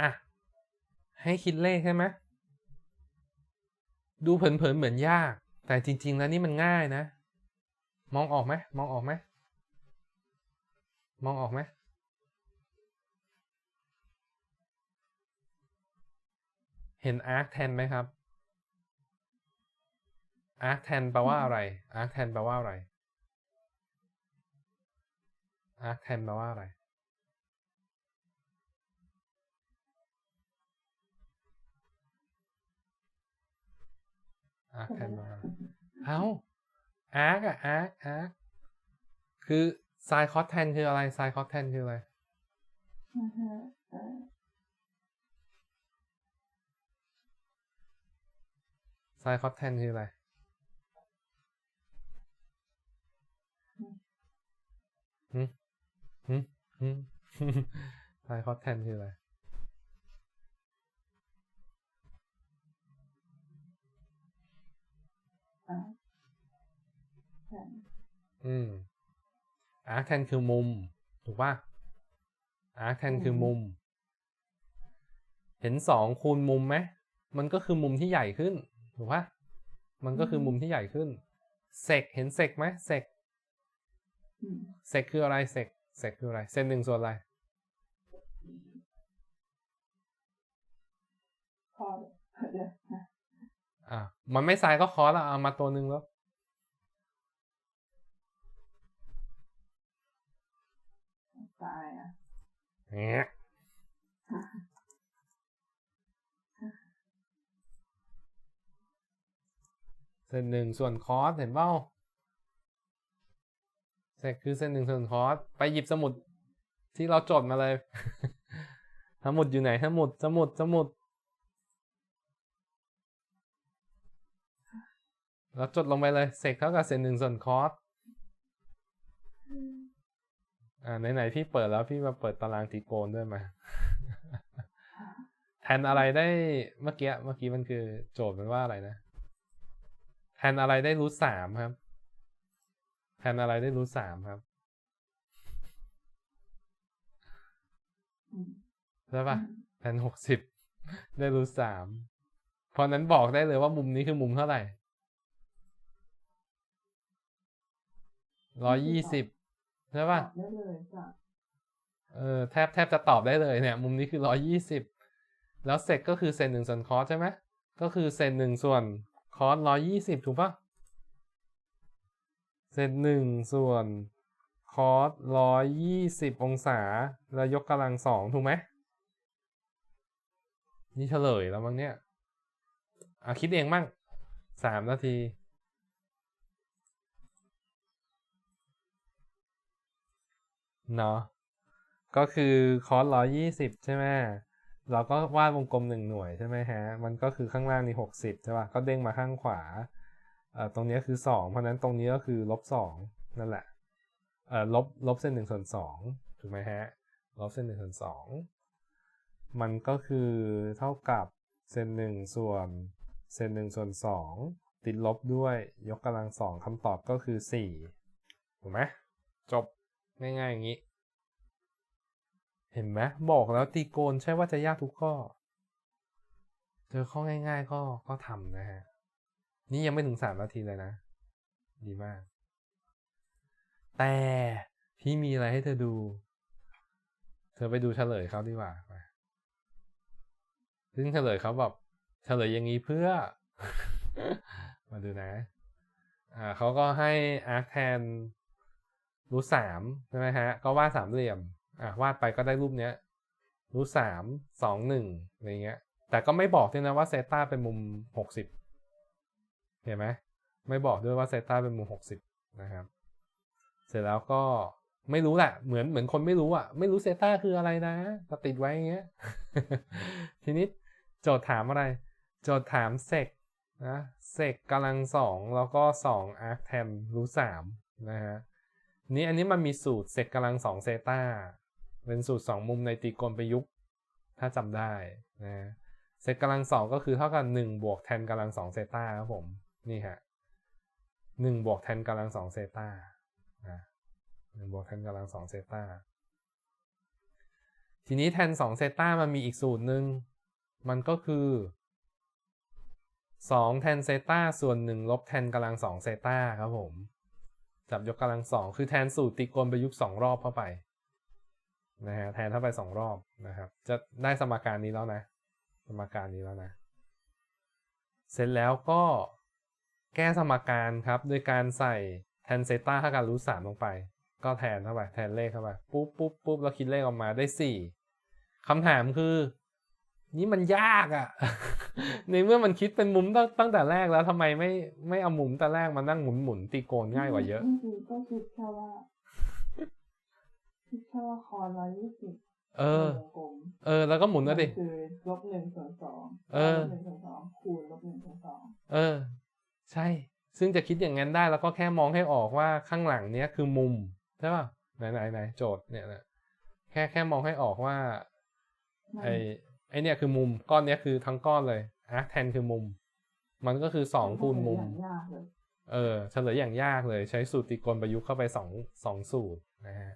อะ ให้คิดเลขใช่ไหมดูเผินๆเหมือนยาก แต่จริง ๆ แล้วนี่มันง่ายนะ มองออกไหมมองออกไหมมองออกไหมเห็น arc แทนไหมครับ arc แทนแปลว่าอะไร arc แทนแปลว่าอะไร arc แทนแปลว่าอะไร arc แทนแปลว่าอะไรเอ้า arc อะ arc arc คือ sin cos tan คืออะไร sin cos tan คืออะไรอือฮึเออ sin cos tan คืออะไรหืมหืมหืม sin cos tan คืออะไร อ่าใช่อืม arc tan คือมุม ถูกป่ะ arc tan คือมุม เห็นสองคูณมุมไหมมันก็คือมุมที่ใหญ่ขึ้น ถูกป่ะมันก็คือมุมที่ใหญ่ขึ้นเซกเห็นเซกไหมเซกอืมเซกคืออะไรเซกเซกคืออะไร เส้นหนึ่งส่วนอะไรพอเดี๋ยวนะ อะมันไม่ซ้ายก็คอสละเอามาตัวหนึ่งแล้ว ตายอะเงี้ยเส้นหนึ่งส่วนคอสเห็นเปล่าเซกคือเส้นหนึ่งส่วนคอสไปหยิบสมุดที่เราจดมาเลยสมุดอยู่ไหนสมุดสมุดสมุด เราจดลงไปเลยเซกเท่ากับเส้นหนึ่งส่วนคอสอ่าไหนๆพี่เปิดแล้วพี่มาเปิดตารางตรีโกณด้วยมาแทนอะไรได้เมื่อกี้เมื่อกี้มันคือโจทย์มันว่าอะไรนะ แทนอะไรได้รูทสามครับ แทนอะไรได้รูทสามครับใช่ปะแทนหกสิบได้รูทสามเพราะนั้นบอกได้เลยว่ามุมนี้คือมุมเท่าไหร่ ร้อยยี่สิบใช่ตปะอบได้เลยจ้ะเออแทบแทบจะตอบได้เลยเนี่ย มุมนี้คือร้อยี่สิบแล้วเซกก็คือเซนหนึ่งส่วนคอสใช่ไหมก็คือเซนหนึ่งส่วนคอสร้อยี่สิบถูกปะเซนหนึ่งส่วนคอสร้อยยี่สิบองศา แล้วยกกำลังสองถูกไหมนี่เฉลยแล้วมั้งเนี่ยอะคิดเองมั่งสามนาที เนาะก็คือคอสร้อยยี่สิบใช่ไหมเราก็วาดวงกลมหนึ่งหน่วยใช่ไหมฮะ มันก็คือข้างล่างนี่หกสิบใช่ป่ะ ก็เด้งมาข้างขวา เอ่อ ตรงนี้คือสอง เพราะฉะนั้นตรงนี้ก็คือลบสองนั่นแหละ เอ่อ ลบ ลบเส้นหนึ่งส่วนสองถูกไหมฮะ ลบเส้นหนึ่งส่วนสอง มันก็คือเท่ากับเส้นหนึ่งส่วน เส้นหนึ่งส่วนสอง ติดลบด้วยยกกำลังสองคำตอบก็คือสี่ถูกไหมจบ ง่ายๆอย่างนี้ เห็นไหมบอกแล้วตีโกนใช่ว่าจะยากทุกข้อ เจอข้อง่าย ๆ ก็ก็ทำนะฮะ นี่ยังไม่ถึงสามนาทีเลยนะ ดีมาก แต่พี่มีอะไรให้เธอดู เธอไปดูเฉลยเขาดีกว่าซึ่งเฉลยเขาแบบเฉลยอย่างนี้เพื่อ มาดูนะ อ่าเขาก็ให้อาร์คแทน รูทสามใช่ไหมฮะ ก็วาดสามเหลี่ยม อะวาดไปก็ได้รูปเนี้ยรูทสามสองหนึ่งอะไรเงี้ย แต่ก็ไม่บอกด้วยนะว่าเซตาเป็นมุมหกสิบเห็นไหมไม่บอกด้วยว่าเซตาเป็นมุมหกสิบนะครับ เสร็จแล้วก็ไม่รู้แหละเหมือนเหมือนคนไม่รู้อะ ไม่รู้เซตาคืออะไรนะก็ติดไว้อย่างเงี้ย ทีนี้โจทย์ถามอะไร โจทย์ถามเซกนะเซกกำลังสองแล้วก็สองอาร์คแทนรูทสามนะฮะ นี่อันนี้มันมีสูตรเซกกำลังสองเซตาเป็นสูตรสองมุมในตรีโกณประยุกต์ถ้าจำได้นะเซกกำลังสองก็คือเท่ากับหนึ่งบวกแทนกำลังสองเซตาครับผมนี่ฮะหนึ่งบวกแทนกำลังสองเซตานะหนึ่งบวกแทนกำลังสองเซตาทีนี้แทน2เซตามันมีอีกสูตรหนึ่งมันก็คือ2แทนเซตาส่วน1ลบแทนกำลัง2เซตาครับผม จับยกกำลัง2คือแทนสูตรตรีโกณประยุกต์2รอบเข้าไปนะฮะแทนเข้าไป2รอบนะครับ จะได้สมการนี้แล้วนะ สมการนี้แล้วนะ เสร็จแล้วก็แก้สมการครับโดยการใส่แทนเซต้าเท่ากับรูทสามลงไป ก็แทนเข้าไปแทนเลขเข้าไปปุ๊บปุ๊บปุ๊บแล้วคิดเลขออกมาได้สี่คำถามคือ นี่มันยากอะ่ะ ในเมื่อมันคิดเป็นมุมตั้งตั้งแต่แรกแล้วทำไมไม่ไม่เอามุมแต่แรกมานั่งหมุนหมุนตีโกนง่ายกว่าเยอะก็คิดแค่ว่าคิดแค่ว่าคอร้อยยี่สิบเออวงกลมเออ แล้วก็หมุนแล้วดิคือลบหนึ่งส่วนสองเออลบหนึ่งส่วนสองคูณลบหนึ่งส่วนสองเออ ใช่ ซึ่งจะคิดอย่างนั้นได้แล้วก็แค่มองให้ออกว่าข้างหลังเนี้ยคือมุมใช่ป่ะไหนไหนไหนโจทย์เนี่ยนะแค่แค่มองให้ออกว่าไอ ไอเนี่ยคือมุมก้อนเนี้ยคือทั้งก้อนเลยอาร์คแทนคือมุม มันก็คือสองคูณมุมอย่างยากเลยเออเฉลยอย่างยากเลย ใช้สูตรตรีโกณประยุกต์เข้าไปสองสองสูตรนะฮะ